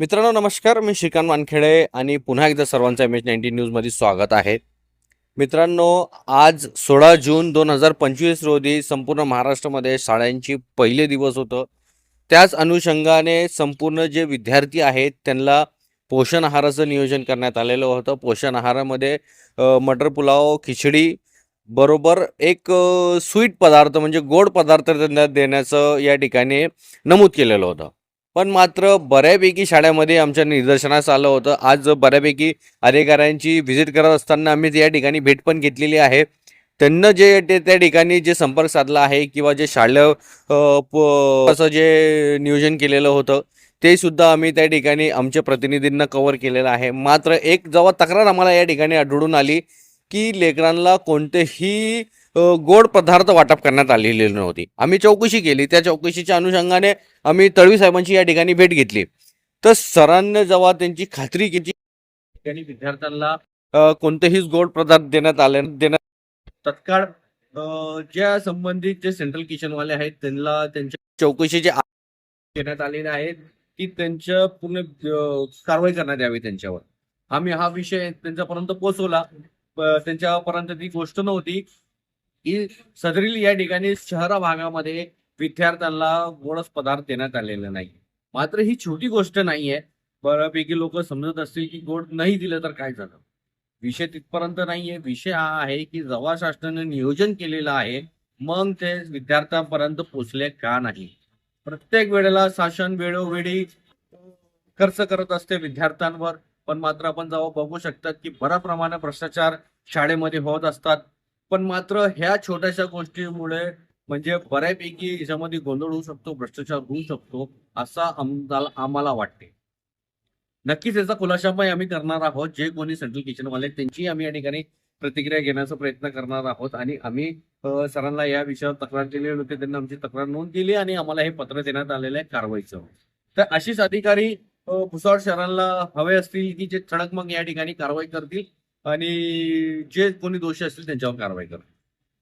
मित्रांनो नमस्कार. मी श्रीकांत वानखेडे आणि पुन्हा एकदा सर्वांचं एम एच नाईन्टी न्यूजमध्ये स्वागत आहे. मित्रांनो आज सोळा जून दोन हजार पंचवीस रोजी संपूर्ण महाराष्ट्रामध्ये शाळांची पहिले दिवस होतं. त्याच अनुषंगाने संपूर्ण जे विद्यार्थी आहेत त्यांना पोषण आहाराचं नियोजन करण्यात आलेलं होतं. पोषण आहारामध्ये मटर पुलाव खिचडी बरोबर एक स्वीट पदार्थ म्हणजे गोड पदार्थ त्यांना देण्याचं या ठिकाणी नमूद केलेलं होतं. पण मात्र बऱ्यापैकी शाळेमध्ये आमच्या निदर्शनास आलं होतं. आज बऱ्यापैकी अधिकाऱ्यांची व्हिजिट करत असताना आम्ही या ठिकाणी भेट पण घेतलेली आहे. त्यांना जे ते त्या ठिकाणी जे संपर्क साधला आहे किंवा जे शालेय असं जे नियोजन केलेलं होतं ते सुद्धा आम्ही त्या ठिकाणी आमच्या प्रतिनिधींना कव्हर केलेलं आहे. मात्र एक जेव्हा तक्रार आम्हाला या ठिकाणी आढळून आली की लेकरांना कोणतेही गोड पदार्थ वाटप करण्यात आलेले नव्हती. आम्ही चौकशी केली. त्या चौकशीच्या अनुषंगाने आम्ही तळवी साहेबांची या ठिकाणी भेट घेतली. तर सरांनी जेव्हा त्यांची खात्री केली विद्यार्थ्यांना कोणतेही गोड पदार्थ देण्यात आले देण्यात तत्काळ ज्या संबंधित जे सेंट्रल किचनवाले आहेत त्यांना त्यांच्या चौकशी जे देण्यात आलेले आहेत की त्यांच्या पूर्ण कारवाई करण्यात यावी त्यांच्यावर. आम्ही हा विषय त्यांच्यापर्यंत पोहोचवला. त्यांच्यापर्यंत ती गोष्ट नव्हती. की सदरील या ठिकाणी शहरा भागामध्ये विद्यार्थ्यांना गोडच पदार्थ देण्यात आलेला नाही. मात्र ही छोटी गोष्ट नाहीये. बऱ्यापैकी लोक समजत असतील की गोड नाही दिलं तर काय झालं? विषय तिथपर्यंत नाहीये. विषय हा आहे की जेव्हा शासनाने नियोजन केलेलं आहे मग ते विद्यार्थ्यांपर्यंत पोचले का नाही? प्रत्येक वेळेला शासन वेळोवेळी खर्च करत असते विद्यार्थ्यांवर पण मात्र आपण जेव्हा बघू शकतात की बऱ्या प्रमाणात भ्रष्टाचार शाळेमध्ये होत असतात. पण मात्र ह्या छोट्याशा गोष्टीमुळे म्हणजे बऱ्यापैकी याच्यामध्ये गोंधळ होऊ शकतो भ्रष्टाचार होऊ शकतो असा आम्हाला वाटते. नक्कीच याचा खुलासा पण आम्ही करणार आहोत. जे कोणी सेंट्रल किचनवाले त्यांची आम्ही या ठिकाणी प्रतिक्रिया घेण्याचा प्रयत्न करणार आहोत. आणि आम्ही सरांना या विषयावर तक्रार दिलेली होती त्यांनी आमची तक्रार नोंद केली आणि आम्हाला हे पत्र देण्यात आलेलं आहे कारवाईचं. तर अशीच अधिकारी भुसावळ शहराला हवे असतील की जे ठळक मग या ठिकाणी कारवाई करतील आणि जे कोणी दोषी असतील त्यांच्यावर कारवाई करतील.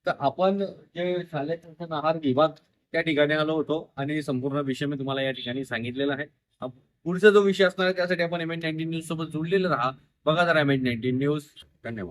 तर आपण जे शालेय आहार विभाग त्या ठिकाणी आलो होतो आणि संपूर्ण विषय मी तुम्हाला या ठिकाणी सांगितलेला आहे. पुढचा जो विषय असणार आहे त्यासाठी आपण एम एन नाईन्टीन न्यूज सोबत जोडलेलं राहा. बघा जरा एम एन नाईन्टीन न्यूज धन्यवाद.